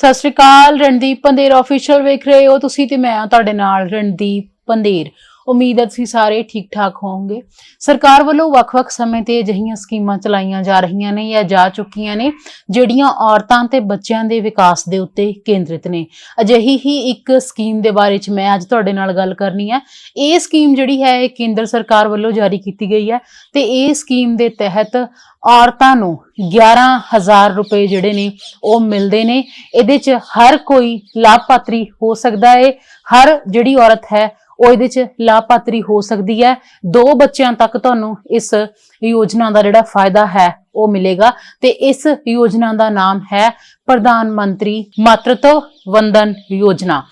ਸਤਿ ਸ਼੍ਰੀ ਅਕਾਲ, ਰਣਦੀਪ ਪੰਦੇਰ ਆਫੀਸ਼ੀਅਲ ਵੇਖ ਰਹੇ ਹੋ ਤੁਸੀਂ ਤੇ ਮੈਂ ਹਾਂ ਤੁਹਾਡੇ ਨਾਲ, ਰਣਦੀਪ ਪੰਦੇਰ ਉਮੀਦ ਹੈ ਤੁਸੀਂ ਸਾਰੇ ਠੀਕ ਠਾਕ ਹੋਵੋਗੇ। ਸਰਕਾਰ ਵੱਲੋਂ ਵੱਖ-ਵੱਖ ਸਮੇਂ ਤੇ ਅਜਿਹੀਆਂ ਸਕੀਮਾਂ ਚਲਾਈਆਂ ਜਾ ਰਹੀਆਂ ਨੇ ਜਾਂ ਜਾ ਚੁੱਕੀਆਂ ਨੇ, ਜਿਹੜੀਆਂ ਔਰਤਾਂ ਤੇ ਬੱਚਿਆਂ ਦੇ ਵਿਕਾਸ ਦੇ ਉੱਤੇ ਕੇਂਦਰਿਤ ਨੇ। ਅਜਿਹੀ ਹੀ ਇੱਕ ਸਕੀਮ ਦੇ ਬਾਰੇ ਚ ਮੈਂ ਅੱਜ ਤੁਹਾਡੇ ਨਾਲ ਗੱਲ ਕਰਨੀ ਹੈ। ਇਹ ਸਕੀਮ ਜਿਹੜੀ ਹੈ, ਇਹ ਕੇਂਦਰ ਸਰਕਾਰ ਵੱਲੋਂ ਜਾਰੀ ਕੀਤੀ ਗਈ ਹੈ ਤੇ ਇਹ ਸਕੀਮ ਦੇ ਤਹਿਤ ਔਰਤਾਂ ਨੂੰ 11000 ਰੁਪਏ ਜਿਹੜੇ ਨੇ, ਉਹ ਮਿਲਦੇ ਨੇ। ਇਹਦੇ ਚ ਹਰ ਕੋਈ ਲਾਭਪਾਤਰੀ ਹੋ ਸਕਦਾ ਹੈ ਹਰ ਜਿਹੜੀ ਔਰਤ ਹੈ ਉਹ ਇਹਦੇ ਚ ਲਾਭਪਾਤਰੀ ਹੋ ਸਕਦੀ ਹੈ। ਦੋ ਬੱਚਿਆਂ ਤੱਕ ਤੁਹਾਨੂੰ ਇਸ ਯੋਜਨਾ ਦਾ ਜਿਹੜਾ ਫਾਇਦਾ ਹੈ, ਉਹ ਮਿਲੇਗਾ। ਤੇ ਇਸ ਯੋਜਨਾ ਦਾ ਨਾਮ ਹੈ ਪ੍ਰਧਾਨ ਮੰਤਰੀ ਮਾਤਰਤਵ ਵੰਦਨ ਯੋਜਨਾ।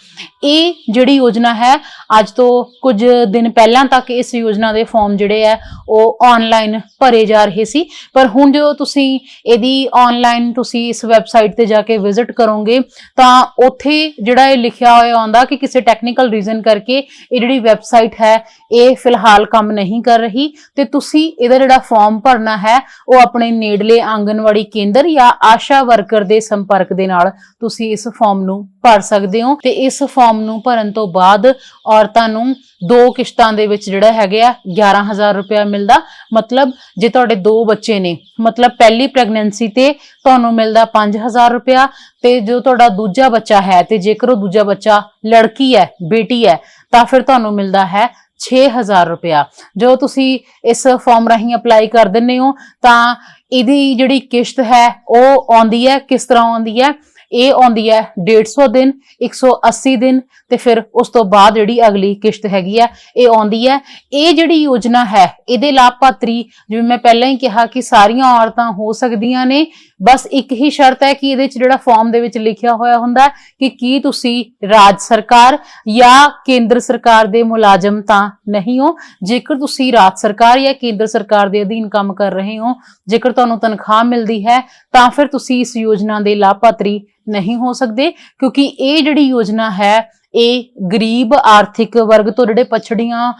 ਇਹ ਜਿਹੜੀ ਯੋਜਨਾ ਹੈ, ਅੱਜ ਤੋਂ ਕੁਝ ਦਿਨ ਪਹਿਲਾਂ ਤੱਕ ਇਸ ਯੋਜਨਾ ਦੇ ਫਾਰਮ ਜਿਹੜੇ ਆ ਉਹ ਆਨਲਾਈਨ ਭਰੇ ਜਾ ਰਹੇ ਸੀ। ਪਰ ਹੁਣ ਜਦੋਂ ਤੁਸੀਂ ਇਹਦੀ ਆਨਲਾਈਨ ਤੁਸੀਂ ਇਸ ਵੈਬਸਾਈਟ ਤੇ ਜਾ ਕੇ ਵਿਜ਼ਿਟ ਕਰੋਗੇ, ਤਾਂ ਉੱਥੇ ਜਿਹੜਾ ਇਹ ਲਿਖਿਆ ਹੋਇਆ ਆਉਂਦਾ ਕਿ ਕਿਸੇ ਟੈਕਨੀਕਲ ਰੀਜ਼ਨ ਕਰਕੇ ਇਹ ਜਿਹੜੀ ਵੈਬਸਾਈਟ ਹੈ, ਇਹ ਫਿਲਹਾਲ ਕੰਮ ਨਹੀਂ ਕਰ ਰਹੀ। ਤੇ ਤੁਸੀਂ ਇਹਦਾ ਜਿਹੜਾ ਫਾਰਮ ਭਰਨਾ ਹੈ, ਉਹ ਆਪਣੇ ਨੇੜਲੇ ਆਂਗਨਵਾੜੀ ਕੇਂਦਰ ਜਾਂ ਆਸ਼ਾ ਵਰਕਰ ਦੇ ਸੰਪਰਕ ਦੇ ਨਾਲ ਤੁਸੀਂ ਇਸ ਫਾਰਮ ਨੂੰ ਭਰ ਸਕਦੇ ਹੋ ਤੇ ਇਸ ਫਾਰਮ ਨੂੰ ਭਰਨ ਤੋਂ ਬਾਅਦ ਔਰਤਾਂ ਨੂੰ ਦੋ ਕਿਸ਼ਤਾਂ ਦੇ ਵਿੱਚ ਜਿਹੜਾ ਹੈਗੇ ਆ 11000 ਰੁਪਇਆ ਮਿਲਦਾ। ਮਤਲਬ ਜੇ ਤੁਹਾਡੇ ਦੋ ਬੱਚੇ ਨੇ, ਮਤਲਬ ਪਹਿਲੀ ਪ੍ਰੈਗਨੈਂਸੀ ਤੇ ਤੁਹਾਨੂੰ ਮਿਲਦਾ 5000 ਰੁਪਇਆ ਤੇ ਜੋ ਤੁਹਾਡਾ ਦੂਜਾ ਬੱਚਾ ਹੈ ਤੇ ਜੇਕਰ ਉਹ ਦੂਜਾ ਬੱਚਾ ਲੜਕੀ ਹੈ, ਬੇਟੀ ਹੈ, ਤਾਂ ਫਿਰ ਤੁਹਾਨੂੰ ਮਿਲਦਾ ਹੈ 6000 ਰੁਪਇਆ। ਜੋ ਤੁਸੀਂ ਇਸ ਫਾਰਮ ਰਾਹੀਂ ਅਪਲਾਈ ਕਰ ਦਿੰਦੇ ਹੋ, ਤਾਂ ਇਹਦੀ ਜਿਹੜੀ ਕਿਸ਼ਤ ਹੈ, ਉਹ ਆਉਂਦੀ ਹੈ, ਕਿਸ ਤਰ੍ਹਾਂ ਆਉਂਦੀ ਹੈ? ਇਹ ਆਉਂਦੀ ਹੈ 150 ਦਿਨ 180 ਦਿਨ ਤੇ ਫਿਰ ਉਸ ਤੋਂ ਬਾਅਦ ਜਿਹੜੀ ਅਗਲੀ ਕਿਸ਼ਤ ਹੈਗੀ ਆ ਇਹ ਆਉਂਦੀ ਹੈ। ਇਹ ਜਿਹੜੀ ਯੋਜਨਾ ਹੈ, ਇਹਦੇ ਲਾਭਪਾਤਰੀ, ਜਿਵੇਂ ਮੈਂ ਪਹਿਲਾਂ ਹੀ ਕਿਹਾ ਕਿ ਸਾਰੀਆਂ ਔਰਤਾਂ ਹੋ ਸਕਦੀਆਂ ਨੇ ਬਸ ਇੱਕ ਹੀ ਸ਼ਰਤ ਹੈ ਕਿ ਇਹਦੇ ਚ ਜਿਹੜਾ ਫਾਰਮ ਦੇ ਵਿੱਚ ਲਿਖਿਆ ਹੋਇਆ ਹੁੰਦਾ ਕਿ ਕੀ ਤੁਸੀਂ ਰਾਜ ਸਰਕਾਰ ਜਾਂ ਕੇਂਦਰ ਸਰਕਾਰ ਦੇ ਮੁਲਾਜ਼ਮ ਤਾਂ ਨਹੀਂ ਹੋ। ਜੇਕਰ ਤੁਸੀਂ ਰਾਜ ਸਰਕਾਰ ਜਾਂ ਕੇਂਦਰ ਸਰਕਾਰ ਦੇ ਅਧੀਨ ਕੰਮ ਕਰ ਰਹੇ ਹੋ, ਜੇਕਰ ਤੁਹਾਨੂੰ ਤਨਖਾਹ ਮਿਲਦੀ ਹੈ, ਤਾਂ ਫਿਰ ਤੁਸੀਂ ਇਸ ਯੋਜਨਾ ਦੇ ਲਾਭਪਾਤਰੀ ਨਹੀਂ ਹੋ ਸਕਦੇ, ਕਿਉਂਕਿ ਇਹ ਜਿਹੜੀ ਯੋਜਨਾ ਹੈ ਇਹ ਗਰੀਬ ਆਰਥਿਕ ਵਰਗ ਤੋਂ ਜਿਹੜੇ ਪਛੜੀਆਂ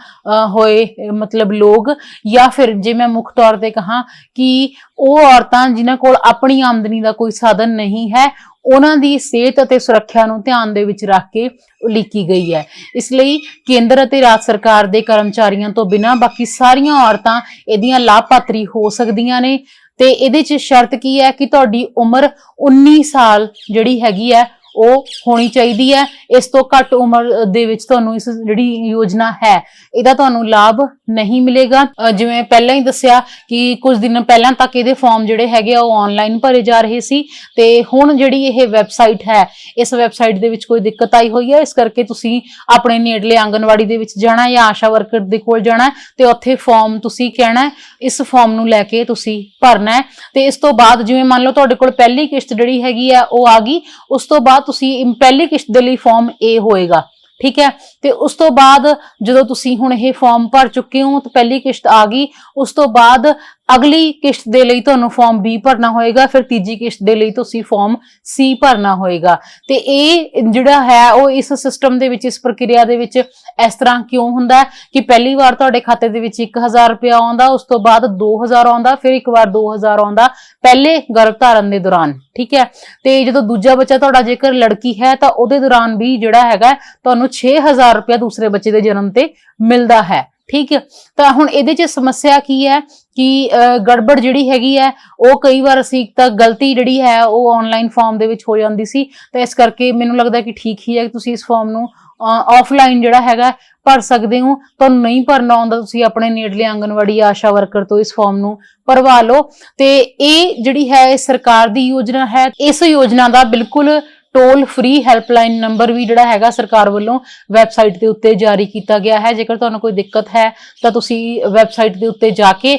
ਹੋਏ ਮਤਲਬ ਲੋਕ ਜਾਂ ਫਿਰ ਜੇ ਮੈਂ ਮੁੱਖ ਤੌਰ ਤੇ ਕਹਾਂ ਕਿ ਉਹ ਔਰਤਾਂ ਜਿਨ੍ਹਾਂ ਕੋਲ ਆਪਣੀ ਆਮਦਨੀ ਦਾ ਕੋਈ ਸਾਧਨ ਨਹੀਂ ਹੈ, ਉਹਨਾਂ ਦੀ ਸਿਹਤ ਅਤੇ ਸੁਰੱਖਿਆ ਨੂੰ ਧਿਆਨ ਦੇ ਵਿੱਚ ਰੱਖ ਕੇ ਉਲੀਕੀ ਗਈ ਹੈ। ਇਸ ਲਈ ਕੇਂਦਰ ਅਤੇ ਰਾਜ ਸਰਕਾਰ ਦੇ ਕਰਮਚਾਰੀਆਂ ਤੋਂ ਬਿਨਾਂ ਬਾਕੀ ਸਾਰੀਆਂ ਔਰਤਾਂ ਇਹਦੀਆਂ ਲਾਭਪਾਤਰੀ ਹੋ ਸਕਦੀਆਂ ਨੇ। ਤੇ ਇਹਦੇ 'ਚ ਸ਼ਰਤ ਕੀ ਹੈ ਕਿ ਤੁਹਾਡੀ ਉਮਰ 19 ਸਾਲ ਜਿਹੜੀ ਹੈਗੀ ਹੈ ਉਹ ਹੋਣੀ ਚਾਹੀਦੀ ਹੈ। ਇਸ ਤੋਂ ਘੱਟ ਉਮਰ ਦੇ ਵਿੱਚ ਤੁਹਾਨੂੰ ਇਸ ਜਿਹੜੀ ਯੋਜਨਾ ਹੈ, ਇਹਦਾ ਤੁਹਾਨੂੰ ਲਾਭ ਨਹੀਂ ਮਿਲੇਗਾ। ਜਿਵੇਂ ਪਹਿਲਾਂ ਹੀ ਦੱਸਿਆ ਕਿ ਕੁਝ ਦਿਨ ਪਹਿਲਾਂ ਤੱਕ ਇਹਦੇ ਫਾਰਮ ਜਿਹੜੇ ਹੈਗੇ ਆ, ਉਹ ਆਨਲਾਈਨ ਭਰੇ ਜਾ ਰਹੇ ਸੀ। ਤੇ ਹੁਣ ਜਿਹੜੀ ਇਹ ਵੈਬਸਾਈਟ ਹੈ, ਇਸ ਵੈਬਸਾਈਟ ਦੇ ਵਿੱਚ ਕੋਈ ਦਿੱਕਤ ਆਈ ਹੋਈ ਹੈ? ਇਸ ਕਰਕੇ ਤੁਸੀਂ ਆਪਣੇ ਨੇੜਲੇ ਆਂਗਨਵਾੜੀ ਦੇ ਵਿੱਚ ਜਾਣਾ ਜਾਂ ਆਸ਼ਾ ਵਰਕਰ ਦੇ ਕੋਲ ਜਾਣਾ ਤੇ ਉੱਥੇ ਫਾਰਮ ਤੁਸੀਂ ਕਹਿਣਾ ਇਸ ਫਾਰਮ ਨੂੰ ਲੈ ਕੇ ਤੁਸੀਂ ਭਰਨਾ ਹੈ। ਤੇ ਇਸ ਤੋਂ ਬਾਅਦ ਜਿਵੇਂ ਮੰਨ ਲਓ ਤੁਹਾਡੇ ਕੋਲ ਪਹਿਲੀ ਕਿਸ਼ਤ ਜਿਹੜੀ ਹੈਗੀ ਆ, ਉਹ ਆ ਗਈ। ਉਸ ਤੋਂ ਬਾਅਦ ਤੁਸੀਂ ਪਹਿਲੀ ਕਿਸ਼ਤ ਦੇ ਲਈ ਫਾਰਮ A ਹੋਏਗਾ, ਠੀਕ ਹੈ? ਤੇ ਉਸ ਤੋਂ ਬਾਅਦ ਜਦੋਂ ਤੁਸੀਂ ਹੁਣ ਇਹ ਫਾਰਮ ਭਰ ਚੁੱਕੇ ਹੋ ਤਾਂ ਪਹਿਲੀ ਕਿਸ਼ਤ ਆ ਗਈ, ਉਸ ਤੋਂ ਬਾਅਦ ਅਗਲੀ ਕਿਸ਼ਤ ਦੇ ਲਈ ਤੁਹਾਨੂੰ ਫਾਰਮ B ਭਰਨਾ ਹੋਏਗਾ, ਫਿਰ ਤੀਜੀ ਕਿਸ਼ਤ ਦੇ ਲਈ ਤੁਸੀਂ ਫਾਰਮ C ਭਰਨਾ ਹੋਏਗਾ। ਤੇ ਇਹ ਜਿਹੜਾ ਹੈ, ਉਹ ਇਸ ਸਿਸਟਮ ਦੇ ਵਿੱਚ, ਇਸ ਪ੍ਰਕਿਰਿਆ ਦੇ ਵਿੱਚ ਇਸ ਤਰ੍ਹਾਂ ਕਿਉਂ ਹੁੰਦਾ ਕਿ ਪਹਿਲੀ ਵਾਰ ਤੁਹਾਡੇ ਖਾਤੇ ਦੇ ਵਿੱਚ 1000 ਰੁਪਇਆ ਆਉਂਦਾ, ਉਸ ਤੋਂ ਬਾਅਦ 2000 ਆਉਂਦਾ, ਫਿਰ ਇੱਕ ਵਾਰ 2000 ਆਉਂਦਾ, ਪਹਿਲੇ ਗਰਭ ਧਾਰਨ ਦੇ ਦੌਰਾਨ, ਠੀਕ ਹੈ? ਤੇ ਜਦੋਂ ਦੂਜਾ ਬੱਚਾ ਤੁਹਾਡਾ ਜੇਕਰ ਲੜਕੀ ਹੈ, ਤਾਂ ਉਹਦੇ ਦੌਰਾਨ ਵੀ ਜਿਹੜਾ ਹੈਗਾ, ਤੁਹਾਨੂੰ 6000 ਰੁਪਇਆ ਦੂਸਰੇ ਬੱਚੇ ਦੇ ਜਨਮ ਤੇ ਮਿਲਦਾ ਹੈ, ਠੀਕ ਹੈ? ਤਾਂ ਹੁਣ ਇਹਦੇ 'ਚ ਸਮੱਸਿਆ ਕੀ ਹੈ ਕਿ ਗੜਬੜ ਜਿਹੜੀ ਹੈਗੀ ਹੈ, ਉਹ ਕਈ ਵਾਰ ਅਸੀਂ ਇੱਕ ਤਾਂ ਗਲਤੀ ਜਿਹੜੀ ਹੈ, ਉਹ ਆਨਲਾਈਨ ਫਾਰਮ ਦੇ ਵਿੱਚ ਹੋ ਜਾਂਦੀ ਸੀ। ਤਾਂ ਇਸ ਕਰਕੇ ਮੈਨੂੰ ਲੱਗਦਾ ਕਿ ਠੀਕ ਹੀ ਹੈ ਕਿ ਤੁਸੀਂ ਇਸ ਫਾਰਮ ਨੂੰ ਆਫਲਾਈਨ ਜਿਹੜਾ ਹੈਗਾ, ਭਰ ਸਕਦੇ ਹੋ। ਤੁਹਾਨੂੰ ਨਹੀਂ ਭਰਨਾ ਆਉਂਦਾ, ਤੁਸੀਂ ਆਪਣੇ ਨੇੜਲੇ ਆਂਗਨਵਾੜੀ ਆਸ਼ਾ ਵਰਕਰ ਤੋਂ ਇਸ ਫਾਰਮ ਨੂੰ ਭਰਵਾ ਲਓ। ਤੇ ਇਹ ਜਿਹੜੀ ਹੈ ਸਰਕਾਰ ਦੀ ਯੋਜਨਾ ਹੈ, ਇਸ ਯੋਜਨਾ ਦਾ ਬਿਲਕੁਲ ਟੋਲ ਫ੍ਰੀ ਹੈਲਪਲਾਈਨ ਨੰਬਰ ਵੀ ਜਿਹੜਾ ਹੈਗਾ, ਸਰਕਾਰ ਵੱਲੋਂ ਵੈਬਸਾਈਟ ਦੇ ਉੱਤੇ ਜਾਰੀ ਕੀਤਾ ਗਿਆ ਹੈ। ਜੇਕਰ ਤੁਹਾਨੂੰ ਕੋਈ ਦਿੱਕਤ ਹੈ, ਤਾਂ ਤੁਸੀਂ ਵੈਬਸਾਈਟ ਦੇ ਉੱਤੇ ਜਾ ਕੇ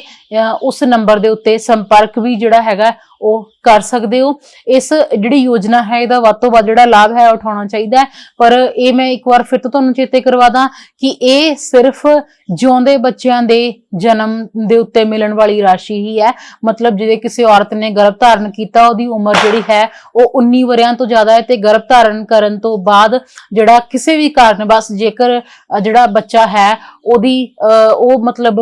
ਉਸ ਨੰਬਰ ਦੇ ਉੱਤੇ ਸੰਪਰਕ ਵੀ ਜਿਹੜਾ ਹੈਗਾ ਉਹ ਕਰ ਸਕਦੇ ਹੋ। ਇਸ ਜਿਹੜੀ ਯੋਜਨਾ ਹੈ ਇਹਦਾ ਵੱਧ ਤੋਂ ਵੱਧ ਜਿਹੜਾ ਲਾਭ ਹੈ ਉਠਾਉਣਾ ਚਾਹੀਦਾ ਪਰ ਇਹ ਮੈਂ ਇੱਕ ਵਾਰ ਫਿਰ ਤੋਂ ਤੁਹਾਨੂੰ ਚੇਤੇ ਕਰਵਾ ਦਾਂ ਕਿ ਇਹ ਸਿਰਫ ਜਿਉਂਦੇ ਬੱਚਿਆਂ ਦੇ ਜਨਮ ਦੇ ਉੱਤੇ ਮਿਲਣ ਵਾਲੀ ਰਾਸ਼ੀ ਹੀ ਹੈ। ਮਤਲਬ ਜਿਹੜੇ ਕਿਸੇ ਔਰਤ ਨੇ ਗਰਭ ਧਾਰਨ ਕੀਤਾ ਉਹਦੀ ਉਮਰ ਜਿਹੜੀ ਹੈ ਉਹ 19 ਵਰਿਆਂ ਤੋਂ ਜ਼ਿਆਦਾ ਹੈ ਤੇ ਗਰਭ ਧਾਰਨ ਕਰਨ ਤੋਂ ਬਾਅਦ ਜਿਹੜਾ ਕਿਸੇ ਵੀ ਕਾਰਨ ਬਸ ਜੇਕਰ ਜਿਹੜਾ ਬੱਚਾ ਹੈ ਉਹਦੀ ਅ, ਉਹ ਮਤਲਬ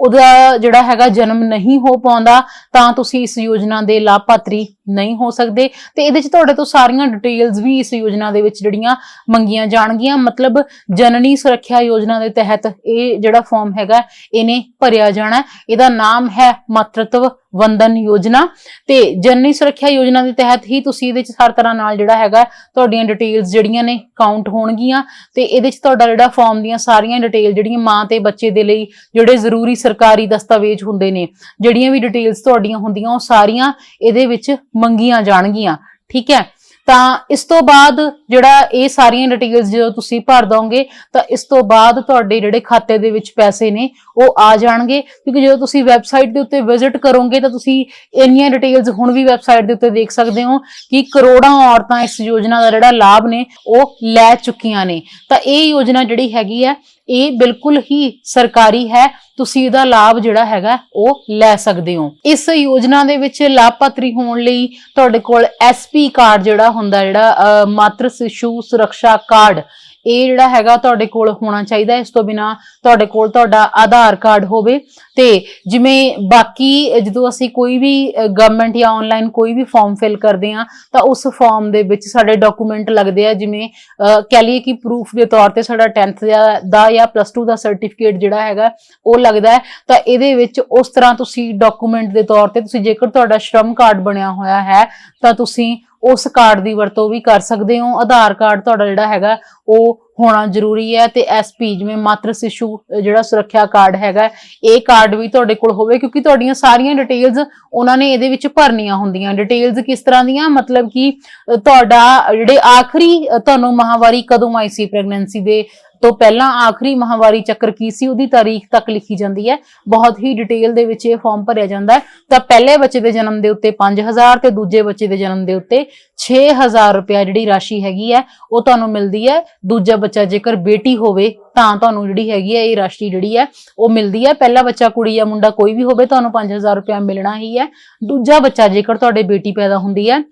ਉਹਦਾ ਜਿਹੜਾ ਹੈਗਾ ਜਨਮ ਨਹੀਂ ਹੋ ਪਾਉਂਦਾ, ਤਾਂ ਤੁਸੀਂ ਇਸ ਯੋਜਨਾ ਦੇ ਲਾਭਪਾਤਰੀ ਨਹੀਂ ਹੋ ਸਕਦੇ। ਤੇ ਇਹਦੇ ਚ ਤੁਹਾਡੇ ਤੋਂ ਸਾਰੀਆਂ ਡਿਟੇਲਸ ਵੀ ਇਸ ਯੋਜਨਾ ਦੇ ਵਿੱਚ ਜਿਹੜੀਆਂ ਮੰਗੀਆਂ ਜਾਣਗੀਆਂ। ਮਤਲਬ ਜਨਨੀ ਸੁਰੱਖਿਆ ਯੋਜਨਾ ਦੇ ਤਹਿਤ ਇਹ ਜਿਹੜਾ ਫਾਰਮ ਹੈਗਾ, ਇਹਨੇ ਭਰਿਆ ਜਾਣਾ। ਇਹਦਾ ਨਾਮ ਹੈ ਮਾਤਰਤਵ ਵੰਦਨ ਯੋਜਨਾ ਤੇ ਜਨਨੀ ਸੁਰੱਖਿਆ ਯੋਜਨਾ ਦੇ ਤਹਿਤ ਹੀ ਤੁਸੀਂ ਇਹਦੇ ਚ ਹਰ ਤਰ੍ਹਾਂ ਨਾਲ ਜਿਹੜਾ ਹੈਗਾ ਤੁਹਾਡੀਆਂ ਡਿਟੇਲਸ ਜਿਹੜੀਆਂ ਨੇ ਕਾਊਂਟ ਹੋਣਗੀਆਂ ਤੇ ਇਹਦੇ ਚ ਤੁਹਾਡਾ ਜਿਹੜਾ ਫਾਰਮ ਦੀਆਂ ਸਾਰੀਆਂ ਡਿਟੇਲ ਜਿਹੜੀਆਂ ਮਾਂ ਤੇ ਬੱਚੇ ਦੇ ਲਈ ਜਿਹੜੇ ਜ਼ਰੂਰੀ ਸਰਕਾਰੀ ਦਸਤਾਵੇਜ਼ ਹੁੰਦੇ ਨੇ, ਜਿਹੜੀਆਂ ਵੀ ਡਿਟੇਲਸ ਤੁਹਾਡੀਆਂ ਹੁੰਦੀਆਂ ਉਹ ਸਾਰੀਆਂ ਇਹਦੇ ਵਿੱਚ ਮੰਗੀਆਂ ਜਾਣਗੀਆਂ, ਠੀਕ ਹੈ? ਤਾਂ ਇਸ ਤੋਂ ਬਾਅਦ ਜਿਹੜਾ ਇਹ ਸਾਰੀਆਂ ਡਿਟੇਲਸ ਜਦੋਂ ਤੁਸੀਂ ਭਰ ਦੋਗੇ, ਤਾਂ ਇਸ ਤੋਂ ਬਾਅਦ ਤੁਹਾਡੇ ਜਿਹੜੇ ਖਾਤੇ ਦੇ ਵਿੱਚ ਪੈਸੇ ਨੇ, ਉਹ ਆ ਜਾਣਗੇ। ਕਿਉਂਕਿ ਜਦੋਂ ਤੁਸੀਂ ਵੈਬਸਾਈਟ ਦੇ ਉੱਤੇ ਵਿਜ਼ਿਟ ਕਰੋਗੇ, ਤਾਂ ਤੁਸੀਂ ਇੰਨੀਆਂ ਡਿਟੇਲਸ ਹੁਣ ਵੀ ਵੈਬਸਾਈਟ ਦੇ ਉੱਤੇ ਦੇਖ ਸਕਦੇ ਹੋ ਕਿ ਕਰੋੜਾਂ ਔਰਤਾਂ ਇਸ ਯੋਜਨਾ ਦਾ ਜਿਹੜਾ ਲਾਭ ਨੇ, ਉਹ ਲੈ ਚੁੱਕੀਆਂ ਨੇ। ਤਾਂ ਇਹ ਯੋਜਨਾ ਜਿਹੜੀ ਹੈਗੀ ਹੈ ਇਹ ਬਿਲਕੁਲ ਹੀ ਸਰਕਾਰੀ ਹੈ ਤੁਸੀਂ ਇਹਦਾ ਲਾਭ ਜਿਹੜਾ ਹੈਗਾ ਉਹ ਲੈ ਸਕਦੇ ਹੋ। ਇਸ ਯੋਜਨਾ ਦੇ ਵਿੱਚ ਲਾਭਪਾਤਰੀ ਹੋਣ ਲਈ ਤੁਹਾਡੇ ਕੋਲ ਐਸਪੀ ਕਾਰਡ ਜਿਹੜਾ ਹੁੰਦਾ ਜਿਹੜਾ ਅਹ, ਮਾਤਰ ਸਿਸ਼ੂ ਸੁਰੱਖਿਆ ਕਾਰਡ ਇਹ ਜਿਹੜਾ ਹੈਗਾ ਤੁਹਾਡੇ ਕੋਲ ਹੋਣਾ ਚਾਹੀਦਾ ਇਸ ਤੋਂ ਬਿਨਾ ਤੁਹਾਡੇ ਕੋਲ ਤੁਹਾਡਾ ਆਧਾਰ ਕਾਰਡ ਹੋਵੇ ਤੇ ਜਿਵੇਂ ਬਾਕੀ ਜਦੋਂ ਅਸੀਂ ਕੋਈ ਵੀ ਗਵਰਨਮੈਂਟ ਜਾਂ ਆਨਲਾਈਨ ਕੋਈ ਵੀ ਫਾਰਮ ਫਿਲ ਕਰਦੇ ਆ ਤਾਂ ਉਸ ਫਾਰਮ ਦੇ ਵਿੱਚ ਸਾਡੇ ਡਾਕੂਮੈਂਟ ਲੱਗਦੇ ਆ। ਜਿਵੇਂ ਅਹ, ਕਹਿ ਲਈਏ ਕਿ ਪ੍ਰੂਫ ਦੇ ਤੌਰ ਤੇ ਸਾਡਾ 10th ਦਾ- ਦਾ ਜਾਂ ਪਲੱਸ 2 ਦਾ ਸਰਟੀਫਿਕੇਟ ਜਿਹੜਾ ਹੈਗਾ ਉਹ ਲੱਗਦਾ ਹੈ। ਤਾਂ ਇਹਦੇ ਵਿੱਚ ਉਸ ਤਰ੍ਹਾਂ ਤੁਸੀਂ ਡਾਕੂਮੈਂਟ ਦੇ ਤੌਰ ਤੇ ਤੁਸੀਂ ਜੇਕਰ ਤੁਹਾਡਾ ਸ਼ਰਮ ਕਾਰਡ ਬਣਿਆ ਹੋਇਆ ਹੈ ਤਾਂ ਤੁਸੀਂ ਉਸ ਕਾਰਡ ਦੀ ਵਰਤੋਂ ਵੀ ਕਰ ਸਕਦੇ ਹੋ। ਆਧਾਰ ਕਾਰਡ ਤੁਹਾਡਾ ਜਿਹੜਾ ਹੈਗਾ, ਉਹ ਹੋਣਾ ਜ਼ਰੂਰੀ ਹੈ ਤੇ ਐਸਪੀ ਜਿਵੇਂ ਮਾਤਰ ਸਿਸ਼ੂ ਜਿਹੜਾ ਸੁਰੱਖਿਆ ਕਾਰਡ ਹੈਗਾ, ਇਹ ਕਾਰਡ ਵੀ ਤੁਹਾਡੇ ਕੋਲ ਹੋਵੇ ਕਿਉਂਕਿ ਤੁਹਾਡੀਆਂ ਸਾਰੀਆਂ ਡਿਟੇਲਸ ਉਹਨਾਂ ਨੇ ਇਹਦੇ ਵਿੱਚ ਭਰਨੀਆਂ ਹੁੰਦੀਆਂ। ਡਿਟੇਲਸ ਕਿਸ ਤਰ੍ਹਾਂ ਦੀਆਂ? ਮਤਲਬ ਕਿ ਤੁਹਾਡਾ ਜਿਹੜੇ ਆਖਰੀ ਤੁਹਾਨੂੰ ਮਹਾਵਾਰੀ ਕਦੋਂ ਆਈ ਸੀ ਪ੍ਰੈਗਨੈਂਸੀ ਦੇ? ਤੋਂ ਪਹਿਲਾਂ ਆਖਰੀ ਮਹਾਵਾਰੀ ਚੱਕਰ ਕੀ ਸੀ, ਉਹਦੀ ਤਾਰੀਖ ਤੱਕ ਲਿਖੀ ਜਾਂਦੀ ਹੈ। ਬਹੁਤ ਹੀ ਡਿਟੇਲ ਦੇ ਵਿੱਚ ਇਹ ਫਾਰਮ ਭਰਿਆ ਜਾਂਦਾ ਹੈ। ਤਾਂ ਪਹਿਲੇ ਬੱਚੇ ਦੇ ਜਨਮ ਦੇ ਉੱਤੇ 5000 ਤੇ ਦੂਜੇ ਬੱਚੇ ਦੇ ਜਨਮ ਦੇ ਉੱਤੇ 6000 ਰੁਪਇਆ ਜਿਹੜੀ ਰਾਸ਼ੀ ਹੈਗੀ ਹੈ, ਉਹ ਤੁਹਾਨੂੰ ਮਿਲਦੀ ਹੈ। ਦੂਜਾ ਬੱਚਾ ਜੇਕਰ ਬੇਟੀ ਹੋਵੇ, ਤਾਂ ਤੁਹਾਨੂੰ ਜਿਹੜੀ ਹੈਗੀ ਹੈ, ਇਹ ਰਾਸ਼ੀ ਜਿਹੜੀ ਹੈ, ਉਹ ਮਿਲਦੀ ਹੈ। ਪਹਿਲਾ ਬੱਚਾ ਕੁੜੀ ਜਾਂ ਮੁੰਡਾ ਕੋਈ ਵੀ ਹੋਵੇ, ਤੁਹਾਨੂੰ 5000 ਰੁਪਇਆ ਮਿਲਣਾ ਹੀ ਹੈ। ਦੂਜਾ ਬੱਚਾ ਜੇਕਰ ਤੁਹਾਡੇ ਬੇਟੀ ਪੈਦਾ ਹੁੰਦੀ ਹੈ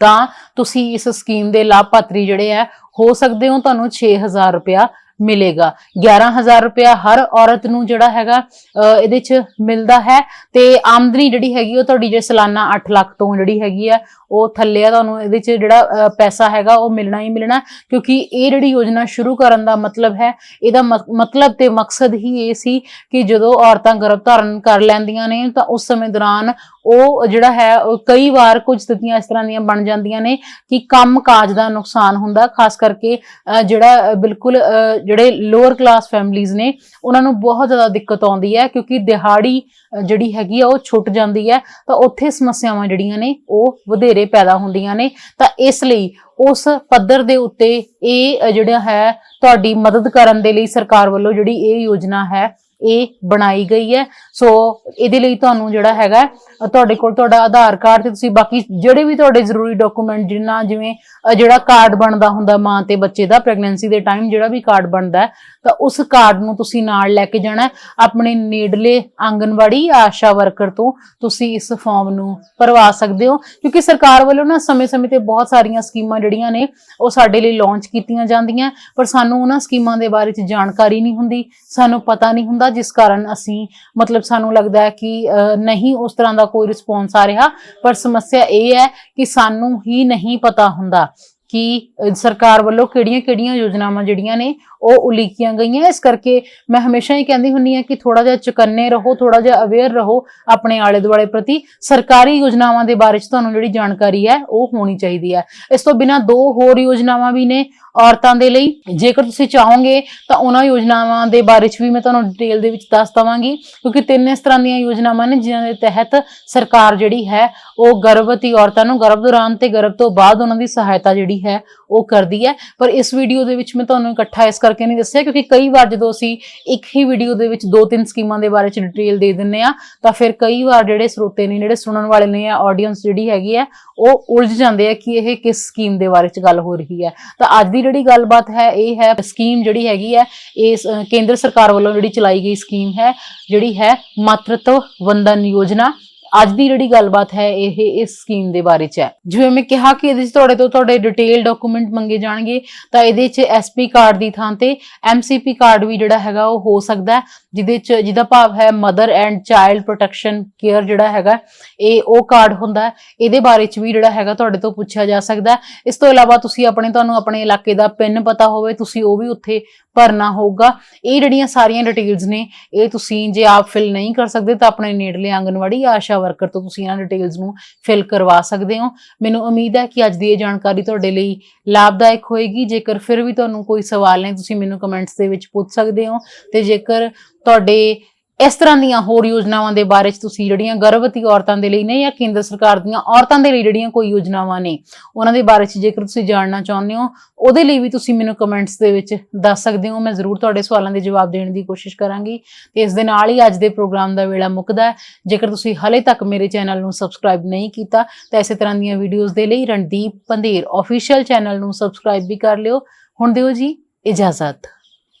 ਤਾਂ ਤੁਸੀਂ ਇਸ ਸਕੀਮ ਦੇ ਲਾਭਪਾਤਰੀ ਜਿਹੜੇ ਆ, ਹੋ ਸਕਦੇ ਹੋ ਤੁਹਾਨੂੰ 6000 ਰੁਪਇਆ ਮਿਲੇਗਾ। 11000 ਰੁਪਇਆ ਹਰ ਔਰਤ ਨੂੰ ਜਿਹੜਾ ਹੈਗਾ ਇਹਦੇ ਚ ਮਿਲਦਾ ਹੈ ਤੇ ਆਮਦਨੀ ਜਿਹੜੀ ਹੈਗੀ ਉਹ ਤੁਹਾਡੀ ਜੇ ਸਾਲਾਨਾ 8 ਲੱਖ ਤੋਂ ਜਿਹੜੀ ਹੈਗੀ ਆ, ਉਹ ਥੱਲੇ ਆ ਤੁਹਾਨੂੰ ਇਹਦੇ ਚ ਜਿਹੜਾ ਅਹ ਪੈਸਾ ਹੈਗਾ ਉਹ ਮਿਲਣਾ ਹੀ ਮਿਲਣਾ, ਕਿਉਂਕਿ ਇਹ ਜਿਹੜੀ ਯੋਜਨਾ ਸ਼ੁਰੂ ਕਰਨ ਦਾ ਮਤਲਬ ਹੈ, ਇਹਦਾ ਮ- ਮਤਲਬ ਤੇ ਮਕਸਦ ਹੀ ਇਹ ਸੀ ਕਿ ਜਦੋਂ ਔਰਤਾਂ ਗਰਭ ਧਾਰਨ ਕਰ ਲੈਂਦੀਆਂ ਨੇ ਤਾਂ ਉਸ ਸਮੇਂ ਦੌਰਾਨ ਉਹ ਜਿਹੜਾ ਹੈ ਕਈ ਵਾਰ ਕੁਝ ਸਥਿਤੀਆਂ ਇਸ ਤਰ੍ਹਾਂ ਦੀਆਂ ਬਣ ਜਾਂਦੀਆਂ ਨੇ ਕਿ ਕੰਮ ਕਾਜ ਦਾ ਨੁਕਸਾਨ ਹੁੰਦਾ, ਖਾਸ ਕਰਕੇ ਜਿਹੜਾ ਬਿਲਕੁਲ ਜਿਹੜੇ ਲੋਅਰ ਕਲਾਸ ਫੈਮਲੀਆਂ ਨੇ, ਉਹਨਾਂ ਨੂੰ ਬਹੁਤ ਜ਼ਿਆਦਾ ਦਿੱਕਤ ਆਉਂਦੀ ਹੈ ਕਿਉਂਕਿ ਦਿਹਾੜੀ ਜਿਹੜੀ ਹੈਗੀ ਆ, ਉਹ ਛੁੱਟ ਜਾਂਦੀ ਹੈ, ਤਾਂ ਉੱਥੇ ਸਮੱਸਿਆਵਾਂ ਜਿਹੜੀਆਂ ਨੇ, ਉਹ ਵਧੇਰੇ ਪੈਦਾ ਹੁੰਦੀਆਂ ਨੇ। ਤਾਂ ਇਸ ਲਈ ਉਸ ਪੱਧਰ ਦੇ ਉੱਤੇ ਇਹ ਜਿਹੜਾ ਹੈ, ਤੁਹਾਡੀ ਮਦਦ ਕਰਨ ਦੇ ਲਈ ਸਰਕਾਰ ਵੱਲੋਂ ਜਿਹੜੀ ਇਹ ਯੋਜਨਾ ਹੈ ਇਹ ਬਣਾਈ ਗਈ ਹੈ। ਸੋ ਇਹਦੇ ਲਈ ਤੁਹਾਨੂੰ ਜਿਹੜਾ ਹੈਗਾ, ਤੁਹਾਡੇ ਕੋਲ ਤੁਹਾਡਾ ਆਧਾਰ ਕਾਰਡ ਤੇ ਤੁਸੀਂ ਬਾਕੀ ਜਿਹੜੇ ਵੀ ਤੁਹਾਡੇ ਜ਼ਰੂਰੀ ਡਾਕੂਮੈਂਟ ਜਿੰਨਾ ਜਿਵੇਂ ਜਿਹੜਾ ਕਾਰਡ ਬਣਦਾ ਹੁੰਦਾ ਮਾਂ ਤੇ ਬੱਚੇ ਦਾ ਪ੍ਰੈਗਨੈਂਸੀ ਦੇ ਟਾਈਮ ਜਿਹੜਾ ਵੀ ਕਾਰਡ ਬਣਦਾ ਤਾਂ ਉਸ ਕਾਰਡ ਨੂੰ ਤੁਸੀਂ ਨਾਲ ਲੈ ਕੇ ਜਾਣਾ ਆਪਣੇ ਨੇੜਲੇ ਆਂਗਨਵਾੜੀ ਆਸ਼ਾ ਵਰਕਰ ਤੋਂ ਤੁਸੀਂ ਇਸ ਫਾਰਮ ਨੂੰ ਭਰਵਾ ਸਕਦੇ ਹੋ। ਕਿਉਂਕਿ ਸਰਕਾਰ ਵੱਲੋਂ ਨਾ ਸਮੇਂ-ਸਮੇਂ ਤੇ ਬਹੁਤ ਸਾਰੀਆਂ ਸਕੀਮਾਂ ਜਿਹੜੀਆਂ ਨੇ, ਉਹ ਸਾਡੇ ਲਈ ਲਾਂਚ ਕੀਤੀਆਂ ਜਾਂਦੀਆਂ ਪਰ ਸਾਨੂੰ ਉਹਨਾਂ ਸਕੀਮਾਂ ਦੇ ਬਾਰੇ ਚ ਜਾਣਕਾਰੀ ਨਹੀਂ ਹੁੰਦੀ, ਸਾਨੂੰ ਪਤਾ ਨਹੀਂ ਹੁੰਦਾ। ਜਿਸ ਕਾਰਨ ਅਸੀਂ ਮਤਲਬ ਸਾਨੂੰ ਲੱਗਦਾ ਹੈ ਕਿ ਅਹ, ਨਹੀਂ ਉਸ ਤਰ੍ਹਾਂ ਦਾ ਕੋਈ ਰਿਸਪੌਂਸ ਆ ਰਿਹਾ ਪਰ ਸਮੱਸਿਆ ਇਹ ਹੈ ਕਿ ਸਾਨੂੰ ਹੀ ਨਹੀਂ ਪਤਾ ਹੁੰਦਾ। ਕਿ ਸਰਕਾਰ ਵੱਲੋਂ ਕਿਹੜੀਆਂ-ਕਿਹੜੀਆਂ ਯੋਜਨਾਵਾਂ ਜਿਹੜੀਆਂ ਨੇ, ਉਹ ਉਲੀਕੀਆਂ ਗਈਆਂ। ਇਸ ਕਰਕੇ ਮੈਂ ਹਮੇਸ਼ਾ ਹੀ ਕਹਿੰਦੀ ਹੁੰਨੀ ਆ ਕਿ ਥੋੜਾ ਜਿਹਾ ਚੁਕੰਨੇ ਰਹੋ ਥੋੜਾ ਜਿਹਾ ਅਵੇਅਰ ਰਹੋ ਆਪਣੇ ਆਲੇ ਦੁਆਲੇ ਪ੍ਰਤੀ। ਸਰਕਾਰੀ ਯੋਜਨਾਵਾਂ ਦੇ ਬਾਰੇ ਚ ਤੁਹਾਨੂੰ ਜਿਹੜੀ ਜਾਣਕਾਰੀ ਹੈ, ਉਹ ਹੋਣੀ ਚਾਹੀਦੀ ਹੈ। ਇਸ ਤੋਂ ਬਿਨਾ ਦੋ ਹੋਰ ਯੋਜਨਾਵਾਂ ਵੀ ਨੇ ਔਰਤਾਂ ਦੇ ਲਈ। ਜੇਕਰ ਤੁਸੀਂ ਚਾਹੋਗੇ ਤਾਂ ਉਹਨਾਂ ਯੋਜਨਾਵਾਂ ਦੇ ਬਾਰੇ ਚ ਵੀ ਮੈਂ ਤੁਹਾਨੂੰ ਡਿਟੇਲ ਦੇ ਵਿੱਚ ਦੱਸ ਦਵਾਂਗੀ। ਕਿਉਂਕਿ ਤਿੰਨ ਇਸ ਤਰ੍ਹਾਂ ਦੀਆਂ ਯੋਜਨਾਵਾਂ ਨੇ, ਜਿਨ੍ਹਾਂ ਦੇ ਤਹਿਤ ਸਰਕਾਰ ਜਿਹੜੀ ਹੈ, ਉਹ ਗਰਭਵਤੀ ਔਰਤਾਂ ਨੂੰ ਗਰਭ ਦੌਰਾਨ ਤੇ ਗਰਭ ਤੋਂ ਬਾਅਦ ਉਹਨਾਂ ਦੀ ਸਹਾਇਤਾ ਜਿਹੜੀ ਹੈ, ਉਹ ਕਰਦੀ ਹੈ। ਪਰ ਇਸ ਵੀਡੀਓ ਦੇ ਵਿੱਚ ਮੈਂ ਤੁਹਾਨੂੰ ਇਕੱਠਾ ਇਸ ਕਰਕੇ ਨਹੀਂ ਦੱਸਿਆ ਕਿਉਂਕਿ ਕਈ ਵਾਰ ਜਦੋਂ ਅਸੀਂ ਇੱਕ ਹੀ ਵੀਡੀਓ ਦੇ ਵਿੱਚ ਦੋ ਤਿੰਨ ਸਕੀਮਾਂ ਦੇ ਬਾਰੇ ਚ ਡਿਟੇਲ ਦੇ ਦਿੰਨੇ ਆ ਤਾਂ ਫਿਰ ਕਈ ਵਾਰ ਜਿਹੜੇ ਸਰੋਤੇ ਨੇ, ਜਿਹੜੇ ਸੁਣਨ ਵਾਲੇ ਨੇ ਜਾਂ ਆਡੀਅנס ਜਿਹੜੀ ਹੈਗੀ ਹੈ, ਉਹ ਉਲਝ ਜਾਂਦੇ ਆ ਕਿ ਇਹ ਕਿਸ ਸਕੀਮ ਦੇ ਬਾਰੇ ਚ ਗੱਲ ਹੋ ਰਹੀ ਹੈ। ਤਾਂ ਅੱਜ ਦੀ ਜਿਹੜੀ ਗੱਲਬਾਤ ਹੈ, ਇਹ ਹੈ ਸਕੀਮ ਜਿਹੜੀ ਹੈਗੀ ਹੈ, ਇਸ ਕੇਂਦਰ ਸਰਕਾਰ ਵੱਲੋਂ ਜਿਹੜੀ ਚਲਾਈ ਗਈ ਸਕੀਮ ਹੈ, ਜਿਹੜੀ ਹੈ ਮਾਤਰਤਵ ਵੰਦਨ ਯੋਜਨਾ। ਅੱਜ ਦੀ ਜਿਹੜੀ ਗੱਲਬਾਤ ਹੈ, ਇਹ, ਇਸ ਸਕੀਮ ਦੇ ਬਾਰੇ ਚ ਹੈ। ਜਿਵੇਂ ਮੈਂ ਕਿਹਾ ਕਿ ਇਹਦੇ ਚ ਤੁਹਾਡੇ ਤੋਂ ਤੁਹਾਡੇ ਡਿਟੇਲ ਡਾਕੂਮੈਂਟ ਮੰਗੇ ਜਾਣਗੇ, ਤਾਂ ਇਹਦੇ ਚ ਐਸਪੀ ਕਾਰਡ ਦੀ ਥਾਂ ਤੇ ਐਮਸੀਪੀ ਕਾਰਡ ਵੀ ਜਿਹੜਾ ਹੈਗਾ, ਉਹ ਹੋ ਸਕਦਾ ਜਿਹਦੇ ਚ, ਜਿਹਦਾ ਭਾਵ ਹੈ mother and child protection care ਜਿਹੜਾ ਹੈਗਾ, ਇਹ, ਉਹ ਕਾਰਡ ਹੁੰਦਾ ਇਹਦੇ ਬਾਰੇ ਚ ਵੀ ਜਿਹੜਾ ਹੈਗਾ, ਤੁਹਾਡੇ ਤੋਂ ਪੁੱਛਿਆ ਜਾ ਸਕਦਾ ਇਸ ਤੋਂ ਇਲਾਵਾ ਤੁਸੀਂ ਆਪਣੇ, ਤੁਹਾਨੂੰ ਆਪਣੇ ਇਲਾਕੇ ਦਾ ਪਿੰਨ ਪਤਾ ਹੋਵੇ, ਤੁਸੀਂ ਉਹ ਵੀ ਉੱਥੇ ਭਰਨਾ ਹੋਊਗਾ। ਇਹ ਜਿਹੜੀਆਂ ਸਾਰੀਆਂ ਡਿਟੇਲਸ ਨੇ, ਇਹ ਤੁਸੀਂ ਜੇ ਆਪ ਫਿਲ ਨਹੀਂ ਕਰ ਸਕਦੇ ਤਾਂ ਆਪਣੇ ਨੇੜਲੇ ਆਂਗਨਵਾੜੀ ਜਾਂ ਆਸ਼ਾ ਵਰਕਰ ਤੋਂ ਤੁਸੀਂ ਇਹਨਾਂ ਡਿਟੇਲਸ ਨੂੰ ਫਿਲ ਕਰਵਾ ਸਕਦੇ ਹੋ। ਮੈਨੂੰ ਉਮੀਦ ਹੈ ਕਿ ਅੱਜ ਦੀ ਇਹ ਜਾਣਕਾਰੀ ਤੁਹਾਡੇ ਲਈ ਲਾਭਦਾਇਕ ਹੋਏਗੀ। ਜੇਕਰ ਫਿਰ ਵੀ ਤੁਹਾਨੂੰ ਕੋਈ ਸਵਾਲ ਨੇ, ਤੁਸੀਂ ਮੈਨੂੰ ਕਮੈਂਟਸ ਦੇ ਵਿੱਚ ਪੁੱਛ ਸਕਦੇ ਹੋ ਤੇ ਜੇਕਰ ਤੁਹਾਡੇ ਇਸ ਤਰ੍ਹਾਂ ਦੀਆਂ ਹੋਰ ਯੋਜਨਾਵਾਂ ਦੇ ਬਾਰੇ ਚ ਤੁਸੀਂ ਜਿਹੜੀਆਂ ਗਰਭਵਤੀ ਔਰਤਾਂ ਦੇ ਲਈ ਨੇ ਜਾਂ ਕੇਂਦਰ ਸਰਕਾਰ ਦੀਆਂ ਔਰਤਾਂ ਦੇ ਲਈ ਜਿਹੜੀਆਂ ਕੋਈ ਯੋਜਨਾਵਾਂ ਨੇ, ਉਹਨਾਂ ਦੇ ਬਾਰੇ ਚ ਜੇਕਰ ਤੁਸੀਂ ਜਾਣਨਾ ਚਾਹੁੰਦੇ ਹੋ, ਉਹਦੇ ਲਈ ਵੀ ਤੁਸੀਂ ਮੈਨੂੰ ਕਮੈਂਟਸ ਦੇ ਵਿੱਚ ਦੱਸ ਸਕਦੇ ਹੋ। ਮੈਂ ਜ਼ਰੂਰ ਤੁਹਾਡੇ ਸਵਾਲਾਂ ਦੇ ਜਵਾਬ ਦੇਣ ਦੀ ਕੋਸ਼ਿਸ਼ ਕਰਾਂਗੀ ਤੇ ਇਸ ਦੇ ਨਾਲ ਹੀ ਅੱਜ ਦੇ ਪ੍ਰੋਗਰਾਮ ਦਾ ਵੇਲਾ ਮੁੱਕਦਾ ਜੇਕਰ ਤੁਸੀਂ ਹਲੇ ਤੱਕ ਮੇਰੇ ਚੈਨਲ ਨੂੰ ਸਬਸਕ੍ਰਾਈਬ ਨਹੀਂ ਕੀਤਾ, ਤਾਂ ਇਸੇ ਤਰ੍ਹਾਂ ਦੀਆਂ ਵੀਡੀਓਜ਼ ਦੇ ਲਈ ਰਣਦੀਪ ਪੰਧੇਰ ਅਫੀਸ਼ੀਅਲ ਚੈਨਲ ਨੂੰ ਸਬਸਕ੍ਰਾਈਬ ਵੀ ਕਰ ਲਿਓ। ਹੁਣ ਦਿਓ ਜੀ ਇਜਾਜ਼ਤ।